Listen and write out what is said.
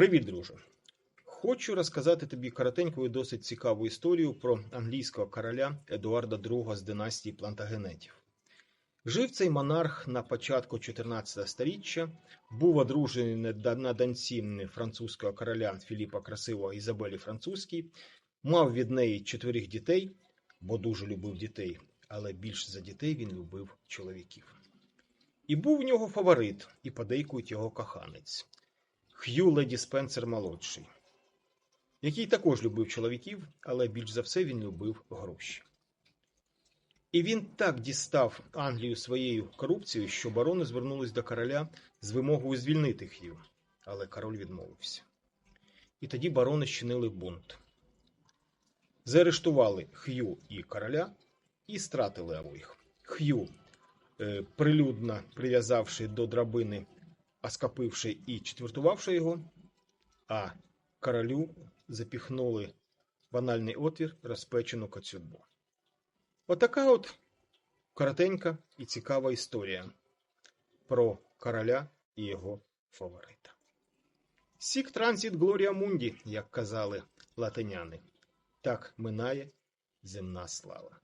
Привіт, друже! Хочу розказати тобі коротеньку і досить цікаву історію про англійського короля Едуарда II з династії Плантагенетів. Жив цей монарх на початку 14 століття, був одружений на доньці французького короля Філіпа Красивого Ізабелі Французькій, мав від неї чотирьох дітей, бо дуже любив дітей, але більше за дітей він любив чоловіків. І був в нього фаворит, і подейкують його коханець. Х'ю Леді Спенсер молодший, який також любив чоловіків, але більш за все він любив гроші. І він так дістав Англію своєю корупцією, що барони звернулись до короля з вимогою звільнити Х'ю, але король відмовився. І тоді барони щинили бунт. Заарештували Х'ю і короля і стратили обоїх. Х'ю, е, прилюдно прив'язавши до драбини оскопивши і четвертувавши його, а королю запіхнули в анальний отвір розпечену коцюбу. Отака от коротенька і цікава історія про короля і його фаворита. Сік транзит Глорія Мунді, як казали латиняни, так минає земна слава.